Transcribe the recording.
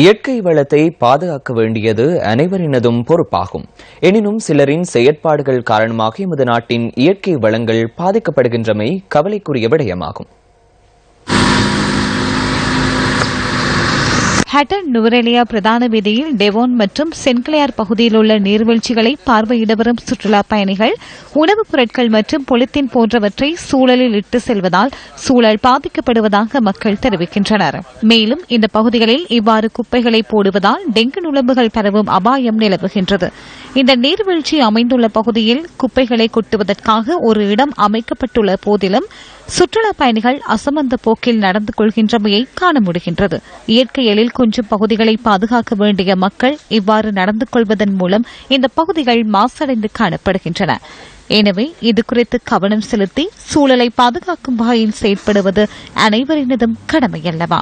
இயற்கை வளத்தை பாதுகாக்க வேண்டியது அனைவரினதும் பொறுப்பாகும். எனினும் சிலரின் செயற்பாடுகள் காரணமாக எமது நாட்டின் இயற்கை வளங்கள் பாதிக்கப்படுகின்றமை கவலைக்குரிய விடயமாகும். ஹட்டன் நுவரெலியா பிரதான வீதியில் டெவோன் மற்றும் சென்கிளையார் பகுதியில் உள்ள நீர்வீழ்ச்சிகளை பார்வையிட வரும் சுற்றுலா பயணிகள் உணவுப் பொருட்கள் மற்றும் பொலித்தீன் போன்றவற்றை சூழலில் இட்டு செல்வதால் சூழல் பாதிக்கப்படுவதாக மக்கள் தெரிவிக்கின்றனர். மேலும் இந்த பகுதிகளில் இவ்வாறு குப்பைகளை போடுவதால் டெங்கு நுழம்புகள் பரவும் அபாயம் நிலவுகின்றது. இந்த நீர்வீழ்ச்சி அமைந்துள்ள பகுதியில் குப்பைகளை கொட்டுவதற்காக ஒரு இடம் அமைக்கப்பட்டுள்ள போதிலும் சுற்றுலா பயணிகள் அசமந்த போக்கில் நடந்து கொள்கின்றமையை காண முடிகின்றது. இயற்கை எழில் கொஞ்சம் பகுதிகளை பாதுகாக்க வேண்டிய மக்கள் இவ்வாறு நடந்து கொள்வதன் மூலம் இந்த பகுதிகள் மாசடைந்து காணப்படுகின்றன. எனவே இது குறித்து கவனம் செலுத்தி சூழலை பாதுகாக்கும் வகையில் செயற்படுவது அனைவரினதும் கடமையல்லவா